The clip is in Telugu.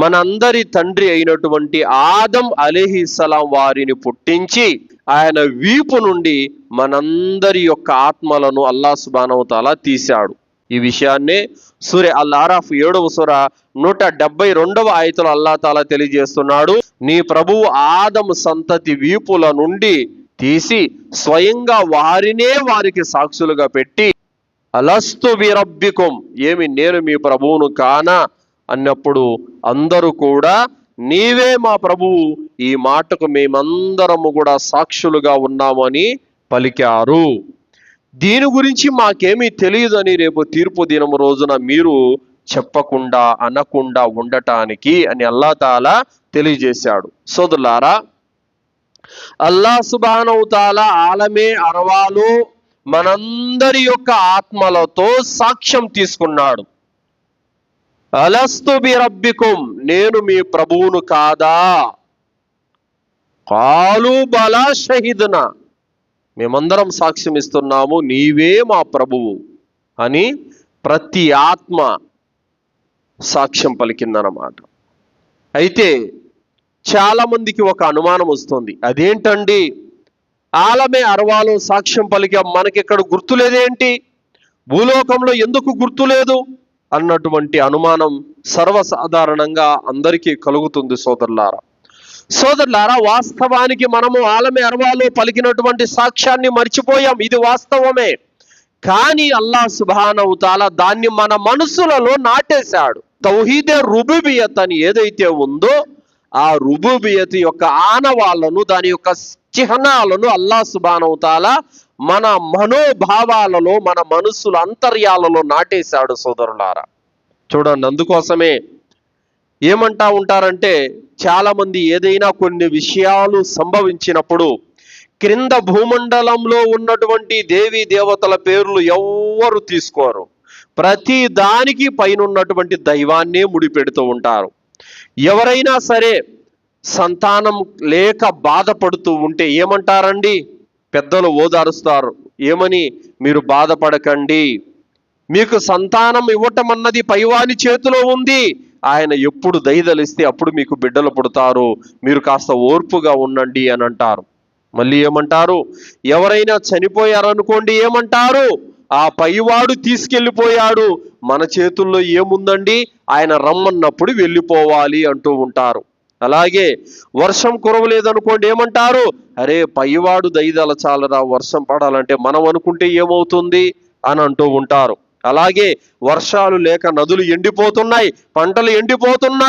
మనందరి తండ్రి అయినటువంటి ఆదం అలీహిస్సలాం వారిని పుట్టించి ఆయన వీపు నుండి మనందరి యొక్క ఆత్మలను అల్లా సుబానవతాల తీశాడు. ఈ విషయాన్నే సూర్య అల్ ఆరాఫ్ ఏడవ సుర నూట డెబ్బై రెండవ ఆయతలు అల్లా తాలా తెలియజేస్తున్నాడు. నీ ప్రభువు ఆదం సంతతి వీపుల నుండి తీసి స్వయంగా వారినే వారికి సాక్షులుగా పెట్టి అలస్తు విరబ్బికుం ఏమి నేను మీ ప్రభువును కానా? అన్నప్పుడు అందరూ కూడా నీవే మా ప్రభువు ఈ మాటకు మేమందరము కూడా సాక్షులుగా ఉన్నామని పలికారు. దీని గురించి మాకేమీ తెలియదని రేపు తీర్పు దినం రోజున మీరు చెప్పకుండా అనకుండా ఉండటానికి అని అల్లా తాలా తెలియజేశాడు. సోదరులారా అల్లా సుబానవుతాల ఆలమే అరవాలు మనందరి యొక్క ఆత్మలతో సాక్ష్యం తీసుకున్నాడు. అలస్తు బిరబ్బికుం నేను మీ ప్రభువును కాదా? కాలు బలా షహీద్న మేమందరం సాక్ష్యం ఇస్తున్నాము నీవే మా ప్రభువు అని ప్రతి ఆత్మ సాక్ష్యం పలికిందన్నమాట. అయితే చాలామందికి ఒక అనుమానం వస్తుంది. అదేంటండి? ఆలమే అరవాలో సాక్ష్యం పలికాం మనకి ఇక్కడ గుర్తులేదేంటి? భూలోకంలో ఎందుకు గుర్తులేదు? అన్నటువంటి అనుమానం సర్వసాధారణంగా అందరికీ కలుగుతుంది సోదరులారా. సోదరులారా వాస్తవానికి మనము ఆలమే అరవాలో పలికినటువంటి సాక్ష్యాన్ని మర్చిపోయాం. ఇది వాస్తవమే. కానీ అల్లా సుబానవుతాల దాన్ని మన మనసులలో నాటేశాడు. తౌహీదే రుబుబియత్ అని ఏదైతే ఉందో ఆ రుబుబియత్ యొక్క ఆనవాళ్ళను దాని యొక్క చిహ్నాలను అల్లా సుబానవుతాల మన మనోభావాలలో మన మనస్సుల అంతర్యాలలో నాటేశాడు సోదరులారా. చూడండి అందుకోసమే ఏమంటా ఉంటారంటే చాలామంది ఏదైనా కొన్ని విషయాలు సంభవించినప్పుడు క్రింద భూమండలంలో ఉన్నటువంటి దేవీ దేవతల పేర్లు ఎవ్వరు తీసుకోరు. ప్రతి దానికి పైన ఉన్నటువంటి దైవాన్నే ముడిపెడుతూ ఉంటారు. ఎవరైనా సరే సంతానం లేక బాధపడుతూ ఉంటే ఏమంటారండి? పెద్దలు ఓదారుస్తారు. ఏమని? మీరు బాధపడకండి. మీకు సంతానం ఇవ్వటం అన్నది పైవాని చేతిలో ఉంది. ఆయన ఎప్పుడు దయదలిస్తే అప్పుడు మీకు బిడ్డలు పుడతారు. మీరు కాస్త ఓర్పుగా ఉండండి అని అంటారు. మళ్ళీ ఏమంటారు? ఎవరైనా చనిపోయారనుకోండి ఏమంటారు? ఆ పైవాడు తీసుకెళ్ళిపోయాడు. మన చేతుల్లో ఏముందండి? ఆయన రమ్మన్నప్పుడు వెళ్ళిపోవాలి అంటూ ఉంటారు. అలాగే వర్షం కురవలేదనుకోండి ఏమంటారు? అరే పైవాడు దయదలచాలరా వర్షం పడాలంటే మనం అనుకుంటే ఏమవుతుంది? అని అంటూ ఉంటారు. అలాగే వర్షాలు లేక నదులు ఎండిపోతున్నాయి పంటలు ఎండిపోతున్నాయి.